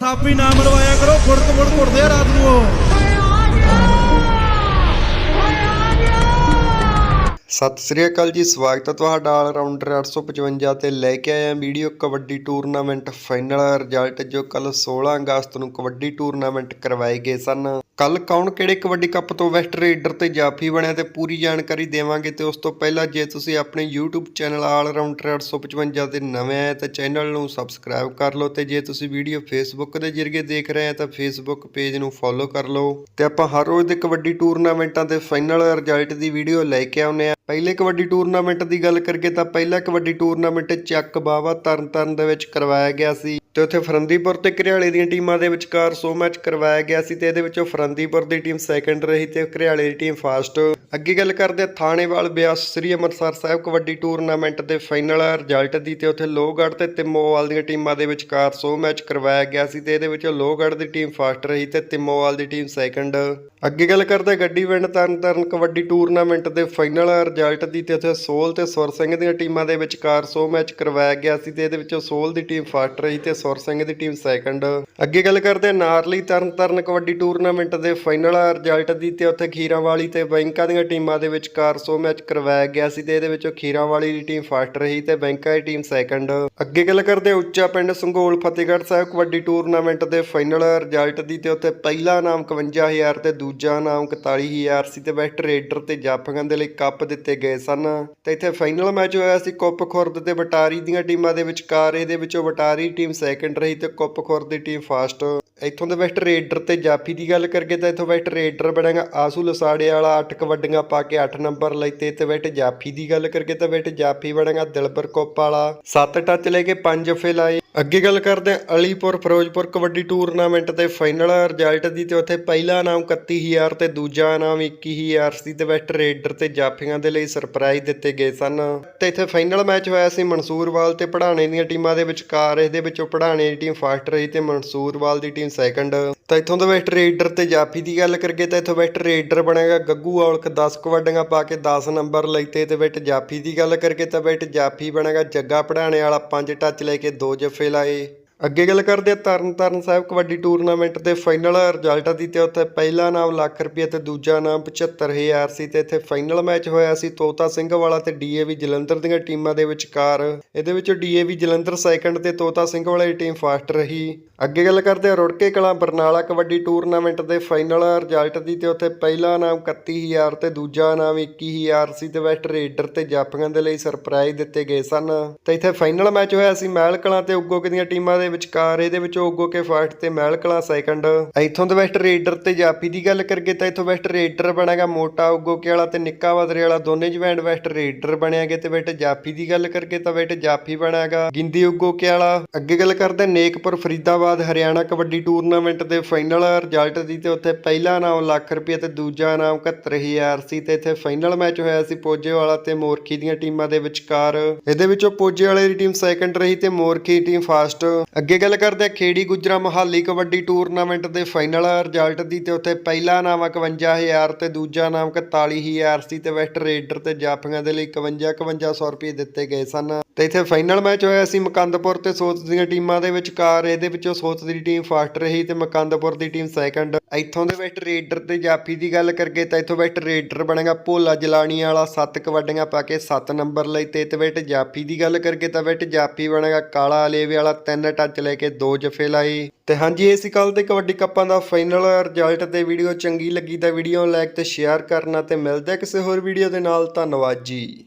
ਥਾਪੀ ਨਾ ਮਰਵਾਇਆ ਕਰੋ ਫੁੜਕ ਫੁੜ ਘੁੱਟਦੇ ਆ ਰਾਤ ਨੂੰ ਉਹ। ਸਤਿ ਸ੍ਰੀ ਅਕਾਲ ਜੀ, ਸਵਾਗਤ ਹੈ ਤੁਹਾਡਾ ਆਲ ਰਾਊਂਡਰ 855 ਤੇ ਲੈ ਕੇ ਆਇਆ video kabaddi tournament final. Result ਜੋ ਕੱਲ 16 ਅਗਸਤ ਨੂੰ ਕਬੱਡੀ ਟੂਰਨਾਮੈਂਟ ਕਰਵਾਏ ਗਏ ਸਨ। ਕੱਲ ਕੌਣ ਕਿਹੜੇ ਕਬੱਡੀ ਕੱਪ ਤੋਂ ਵੈਸਟ ਰੇਡਰ ਤੇ ਜਾਫੀ ਬਣਿਆ ਤੇ ਪੂਰੀ ਜਾਣਕਾਰੀ ਦੇਵਾਂਗੇ ਤੇ ਉਸ ਤੋਂ ਪਹਿਲਾਂ ਜੇ ਤੁਸੀਂ ਆਪਣੇ YouTube ਚੈਨਲ ਆਲ ਰਾਊਂਡਰ 855 ਤੇ ਨਵੇਂ ਆਏ ਤਾਂ ਚੈਨਲ ਨੂੰ ਸਬਸਕ੍ਰਾਈਬ ਕਰ ਲਓ ਤੇ ਜੇ ਤੁਸੀਂ ਵੀਡੀਓ Facebook ਦੇ ਜ਼ਰੀਏ ਦੇਖ ਰਹੇ ਆ ਤਾਂ Facebook ਪੇਜ ਨੂੰ ਫੋਲੋ ਕਰ ਲਓ। ਤੇ ਆਪਾਂ ਹਰ ਰੋਜ਼ ਦੇ ਕਬੱਡੀ ਟੂਰਨਾਮੈਂਟਾਂ ਦੇ ਫਾਈਨਲ ਰਿਜ਼ਲਟ ਦੀ ਵੀਡੀਓ ਲੈ ਕੇ ਆਉਨੇ ਆ। ਪਹਿਲੇ ਕਬੱਡੀ ਟੂਰਨਾਮੈਂਟ ਦੀ ਗੱਲ ਕਰੀਏ ਤਾਂ ਪਹਿਲਾ ਕਬੱਡੀ ਟੂਰਨਾਮੈਂਟ ਚੱਕ ਬਾਵਾ ਤਰਨਤਾਰਨ ਦੇ ਵਿੱਚ ਕਰਵਾਇਆ ਗਿਆ ਸੀ। ਤੇ ਉੱਥੇ ਫਰੰਦੀਪੁਰ ਤੇ ਘਰਿਆਲੇ ਦੀਆਂ ਟੀਮਾਂ ਦੇ ਵਿਚਕਾਰ ਸੋ ਮੈਚ ਕਰਵਾਇਆ ਗਿਆ ਸੀ ਤੇ ਇਹਦੇ ਵਿੱਚੋਂ ਫਰੰਦੀਪੁਰ ਦੀ ਟੀਮ ਸੈਕੰਡ ਰਹੀ ਤੇ ਘਰਿਆਲੇ ਦੀ ਟੀਮ ਫਾਸਟ ਅੱਗੇ ਗੱਲ ਕਰਦੇ ਥਾਣੇਵਾਲ ਬਿਆਸ ਸ੍ਰੀ ਅੰਮ੍ਰਿਤਸਰ ਸਾਹਿਬ ਕਬੱਡੀ ਟੂਰਨਾਮੈਂਟ ਦੇ ਫਾਈਨਲ ਰਿਜ਼ਲਟ ਦੀ ਤੇ ਉੱਥੇ ਲੋਹਗੜ੍ਹ ਤੇ ਤਿੰਮੋਵਾਲ ਦੀਆਂ ਟੀਮਾਂ ਦੇ ਵਿਚਕਾਰ ਸੋ ਮੈਚ ਕਰਵਾਇਆ ਗਿਆ ਸੀ ਤੇ ਇਹਦੇ ਵਿੱਚੋਂ ਲੋਹਗੜ੍ਹ ਦੀ ਟੀਮ ਫਾਸਟ ਰਹੀ ਤੇ ਤਿੰਮੋਵਾਲ ਦੀ ਟੀਮ ਸੈਕੰਡ ਅੱਗੇ ਗੱਲ ਕਰਦੇ ਹਾਂ ਗੱਡੀ ਪਿੰਡ ਤਰਨਤਾਰਨ ਕਬੱਡੀ ਟੂਰਨਾਮੈਂਟ ਦੇ ਫਾਈਨਲ ਰਿਜ਼ਲਟ ਦੀ ਤੇ ਉੱਥੇ ਸੋਲ ਤੇ ਸੁਰ ਸਿੰਘ ਦੀਆਂ ਟੀਮਾਂ ਦੇ ਵਿਚਕਾਰ ਸੋ ਮੈਚ ਕਰਵਾਇਆ ਗਿਆ ਸੀ ਤੇ ਇਹਦੇ ਵਿੱਚੋਂ ਸੋਲ ਦੀ ਟੀਮ ਫਾਸਟ ਰਹੀ ਤੇ ਸੁਰ ਸਿੰਘ ਦੀ ਟੀਮ ਸੈਕੰਡ ਅੱਗੇ ਗੱਲ ਕਰਦੇ ਹਾਂ ਨਾਰਲੀ ਤਰਨਤਾਰਨ ਕਬੱਡੀ ਟੂਰਨਾਮੈਂਟ ਦੇ ਫਾਈਨਲ ਰਿਜ਼ਲਟ ਦੀ ਤੇ ਉੱਥੇ ਖੀਰਾਵਾਲੀ ਤੇ ਬੈਂਕਾ ਦੀਆਂ ਟੀਮਾਂ ਦੇ ਵਿਚਕਾਰ ਸੋ ਮੈਚ ਕਰਵਾਇਆ ਗਿਆ ਸੀ ਤੇ ਇਹਦੇ ਵਿੱਚੋਂ ਖੀਰਾਵਾਲੀ ਦੀ ਟੀਮ ਫਾਸਟ ਰਹੀ ਤੇ ਬੈਂਕਾ ਦੀ ਟੀਮ ਸੈਕੰਡ ਅੱਗੇ ਗੱਲ ਕਰਦੇ ਉੱਚਾ ਪਿੰਡ ਸੰਘੋਲ ਫਤਿਹਗੜ੍ਹ ਸਾਹਿਬ ਕਬੱਡੀ ਟੂਰਨਾਮੈਂਟ ਦੇ ਫਾਈਨਲ ਰਿਜ਼ਲਟ ਦੀ ਤੇ ਉੱਥੇ ਪਹਿਲਾ ਨਾਮ 51000 ਤੇ ਦੂਜਾ ਨਾਮ 41000 ਸੀ ਤੇ ਬੈਸਟ ਰੇਡਰ ਤੇ ਜਾਫੀਆਂ ਦੇ ਲਈ ਕੱਪ ਦਿੱਤੇ ਗਏ ਸਨ। ਤੇ ਇੱਥੇ ਫਾਈਨਲ ਮੈਚ ਹੋਇਆ ਸੀ ਕੁੱਪ ਖੁਰਦ ਤੇ ਬਟਾਰੀ ਦੀਆਂ ਟੀਮਾਂ ਦੇ ਵਿਚਕਾਰ, ਇਹਦੇ ਵਿੱਚੋਂ ਬਟਾਰੀ ਟੀਮ ਸੈਕੰਡ ਰਹੀ ਤੇ ਕੁੱਪ ਖੁਰ ਦੀ ਟੀਮ ਫਾਸਟ ਇੱਥੋਂ ਦੇ ਵੈਸਟ ਰੇਡਰ ਤੇ ਜਾਫੀ ਦੀ ਗੱਲ ਕਰਕੇ ਤਾਂ ਇੱਥੋਂ ਵੈਸਟ ਰੇਡਰ ਬਣੇਗਾ ਆਸੂ ਲਸਾੜੇ ਵਾਲਾ 8 ਕਬੱਡੀਆਂ ਪਾ ਕੇ 8 ਨੰਬਰ ਲੈਤੇ ਤੇ ਵੈਸਟ ਜਾਫੀ ਦੀ ਗੱਲ ਕਰਕੇ ਤਾਂ ਵੈਟ ਜਾਫੀ ਬਣੇਗਾ ਦਿਲਬਰ ਕੁੱਪ ਵਾਲਾ। 7 ਟੱਚ ਲੈ ਕੇ 5 ਜਫੇ ਲਾਏ ਅੱਗੇ ਗੱਲ ਕਰਦੇ ਹਾਂ, ਅਲੀਪੁਰ, ਫਿਰੋਜ਼ਪੁਰ ਕਬੱਡੀ ਟੂਰਨਾਮੈਂਟ ਦੇ ਫਾਈਨਲ ਰਿਜ਼ਲਟ ਦੀ ਤੇ ਉੱਥੇ ਪਹਿਲਾ ਨਾਮ 31000 ਤੇ ਦੂਜਾ ਨਾਮ 21000 ਸੀ ਤੇ ਵੈਸਟ ਰੇਡਰ ਤੇ ਜਾਫੀਆਂ ਦੇ ਲਈ ਸਰਪ੍ਰਾਈਜ਼ ਦਿੱਤੇ ਗਏ ਸਨ। ਤੇ ਇੱਥੇ ਫਾਈਨਲ ਮੈਚ ਹੋਇਆ ਸੀ ਮਨਸੂਰਵਾਲ ਤੇ ਪੜਾਣੇ ਦੀਆਂ ਟੀਮਾਂ ਦੇ ਵਿਚਕਾਰ, ਇਹਦੇ ਵਿੱਚੋਂ ਪੜਾਣੇ ਦੀ ਟੀਮ ਫਾਸਟ ਰਹੀ ਤੇ ਮਨਸੂਰਵਾਲ ਦੀ ਟੀਮ ਸੈਕੰਡ ਤਾਂ ਇੱਥੋਂ ਦਾ ਵੈਸਟ ਰੇਡਰ ਤੇ ਜਾਫੀ ਦੀ ਗੱਲ ਕਰੀਏ ਤਾਂ ਇੱਥੋਂ ਵੈਸਟ ਰੇਡਰ ਬਣੇਗਾ, ਗੱਗੂ ਔਲਖ 10 ਕਬੱਡੀਆਂ ਪਾ ਕੇ 10 ਨੰਬਰ ਲੈਤੇ ਤੇ ਵੈਸਟ ਜਾਫੀ ਦੀ ਗੱਲ ਕਰੀਏ ਤਾਂ ਵੈਸਟ ਜਾਫੀ ਬਣੇਗਾ, ਜੱਗਾ ਪੜਾਣੇ ਵਾਲਾ 5 ਟੱਚ ਲੈ ਕੇ 2 ਜੱਫੇ ਲਾਏ। ਅੱਗੇ ਗੱਲ ਕਰਦੇ ਆ ਤਰਨ ਤਾਰਨ ਸਾਹਿਬ ਕਬੱਡੀ ਟੂਰਨਾਮੈਂਟ ਦੇ ਫਾਈਨਲ ਰਿਜ਼ਲਟ ਦੀ ਤੇ ਉੱਥੇ ਪਹਿਲਾ ਨਾਮ ਲੱਖ ਰੁਪਏ ਤੇ ਦੂਜਾ ਨਾਮ 75000 ਸੀ ਤੇ ਇੱਥੇ ਫਾਈਨਲ ਮੈਚ ਹੋਇਆ ਸੀ ਤੋਤਾ ਸਿੰਘ ਵਾਲਾ ਤੇ ਡੀਏਵੀ ਜਲੰਧਰ ਦੀਆਂ ਟੀਮਾਂ ਦੇ ਵਿਚਕਾਰ। ਇਹਦੇ ਵਿੱਚ ਡੀਏਵੀ ਜਲੰਧਰ ਸੈਕੰਡ ਤੇ ਤੋਤਾ ਸਿੰਘ ਵਾਲੇ ਦੀ ਟੀਮ ਫਾਸਟ ਰਹੀ। ਅੱਗੇ ਗੱਲ ਕਰਦੇ ਆ ਰੁੜਕੇ ਕਲਾਂ ਬਰਨਾਲਾ ਕਬੱਡੀ ਟੂਰਨਾਮੈਂਟ ਦੇ ਫਾਈਨਲ ਰਿਜ਼ਲਟ ਦੀ ਤੇ ਉੱਥੇ ਪਹਿਲਾ ਨਾਮ 31000 ਤੇ ਦੂਜਾ ਨਾਮ 21000 ਸੀ ਤੇ ਵੈਸਟ ਰੇਡਰ ਤੇ ਜਾਫੀਆਂ ਦੇ ਲਈ ਸਰਪ੍ਰਾਈਜ਼ ਦਿੱਤੇ ਗਏ ਸਨ। ਤੇ ਇੱਥੇ ਫਾਈਨਲ ਮੈਚ ਹੋਇਆ ਸੀ ਮਹਿਲ ਕਲਾਂ ਤੇ ਉਗੋਕੇ ਦੀਆਂ ਟੀਮਾਂ ਦੇ ਵਿਚਕਾਰ ਇਹਦੇ ਵਿੱਚ ਉਗੋਕੇ ਫਸਟ ਤੇ ਮਹਿਲ ਕਲਾਂ ਸੈਕੰਡ ਇੱਥੋਂ ਦੇ ਵੈਸਟ ਰੇਡਰ ਤੇ ਜਾਫੀ ਦੀ ਗੱਲ ਕਰੀਏ ਤਾਂ ਇੱਥੋਂ ਵੈਸਟ ਰੇਡਰ ਬਣੇਗਾ ਮੋਟਾ ਉਗੋਕੇ ਵਾਲਾ ਤੇ ਨਿੱਕਾ ਵਦਰੇ ਵਾਲਾ ਦੋਨੇ ਜਵੈਂਡ ਵੈਸਟ ਰੇਡਰ ਬਣਿਆਗੇ ਤੇ ਵੈਸਟ ਜਾਫੀ ਦੀ ਗੱਲ ਕਰੀਏ ਤਾਂ ਵੈਸਟ ਜਾਫੀ ਬਣਾਗਾ। ਗਿੰਦੀ ਉਗੋਕੇ ਵਾਲਾ। ਅੱਗੇ ਗੱਲ ਕਰਦੇ ਨੇਕਪੁਰ ਫਰੀਦਾਬਾਦ ਹਰਿਆਣਾ ਕਬੱਡੀ ਟੂਰਨਾਮੈਂਟ ਦੇ ਫਾਈਨਲ ਰਿਜ਼ਲਟ ਦੀ ਤੇ ਉੱਥੇ ਪਹਿਲਾ ਨਾਮ ਲੱਖ ਰੁਪਏ ਤੇ ਦੂਜਾ ਨਾਮ 71000 ਸੀ ਤੇ ਇੱਥੇ ਫਾਈਨਲ ਮੈਚ ਹੋਇਆ ਸੀ ਪੋਜੇ ਵਾਲਾ ਤੇ ਮੋਰਖੀ ਦੀਆਂ ਟੀਮਾਂ ਦੇ ਵਿਚਕਾਰ। ਇਹਦੇ ਵਿੱਚੋਂ ਪੋਜੇ ਵਾਲੇ ਦੀ ਟੀਮ ਸੈਕੰਡ ਰਹੀ ਤੇ ਮੋਰਖੀ ਟੀਮ ਫਾਸਟ ਅੱਗੇ ਗੱਲ ਕਰਦੇ ਹਾਂ, ਖੇੜੀ ਗੁਜਰਾ ਮੋਹਾਲੀ ਕਬੱਡੀ ਟੂਰਨਾਮੈਂਟ ਦੇ ਫਾਈਨਲ ਰਿਜ਼ਲਟ ਦੀ ਤੇ ਉੱਥੇ ਪਹਿਲਾ ਨਾਮ 51000 ਤੇ ਦੂਜਾ ਨਾਮ 41000 ਸੀ ਤੇ ਵੈਸਟ ਰੇਡਰ ਤੇ ਜਾਫੀਆਂ ਦੇ ਲਈ 51 5100 ਰੁਪਏ ਦਿੱਤੇ ਗਏ ਸਨ। ਤੇ ਇੱਥੇ ਫਾਈਨਲ ਮੈਚ ਹੋਇਆ ਸੀ ਮਕੰਦਪੁਰ ਤੇ ਸੋਤ ਦੀਆਂ ਟੀਮਾਂ ਦੇ ਵਿਚਕਾਰ ਇਹਦੇ ਵਿੱਚੋਂ ਸੋਤ ਦੀ ਟੀਮ ਫਸਟ ਰਹੀ ਤੇ ਮਕੰਦਪੁਰ ਦੀ ਟੀਮ ਸੈਕੰਡ ਇੱਥੋਂ ਦੇ ਵੈਸਟ ਰੇਡਰ ਤੇ ਜਾਫੀ ਦੀ ਗੱਲ ਕਰਕੇ ਤਾਂ ਇੱਥੋਂ ਵੈਸਟ ਰੇਡਰ ਬਣੇਗਾ ਭੋਲਾ ਜਲਾਣੀ ਵਾਲਾ 7 ਕਬੱਡੀਆਂ ਪਾ ਕੇ 7 ਨੰਬਰ ਲਈ ਤੇ ਤੇ ਵੈਸਟ ਜਾਫੀ ਦੀ ਗੱਲ ਕਰਕੇ ਤਾਂ ਵੈਸਟ ਜਾਫੀ ਬਣੇਗਾ ਕਾਲਾ ਅਲੇਵੇ ਵਾਲਾ 3 ਟੱਚ ਲੈ ਕੇ 2 ਜਫੇ ਲਾਏ। ਤੇ ਹਾਂਜੀ ਇਹ ਸੀ ਕੱਲ ਦੇ ਕਬੱਡੀ ਕੱਪਾਂ ਦਾ ਫਾਈਨਲ ਰਿਜ਼ਲਟ ਤੇ ਵੀਡੀਓ ਚੰਗੀ ਲੱਗੀ ਤਾਂ ਵੀਡੀਓ ਨੂੰ ਲਾਈਕ ਤੇ ਸ਼ੇਅਰ ਕਰਨਾ ਤੇ ਮਿਲਦੇ ਕਿਸੇ ਹੋਰ ਵੀਡੀਓ ਦੇ ਨਾਲ, ਧੰਨਵਾਦ ਜੀ।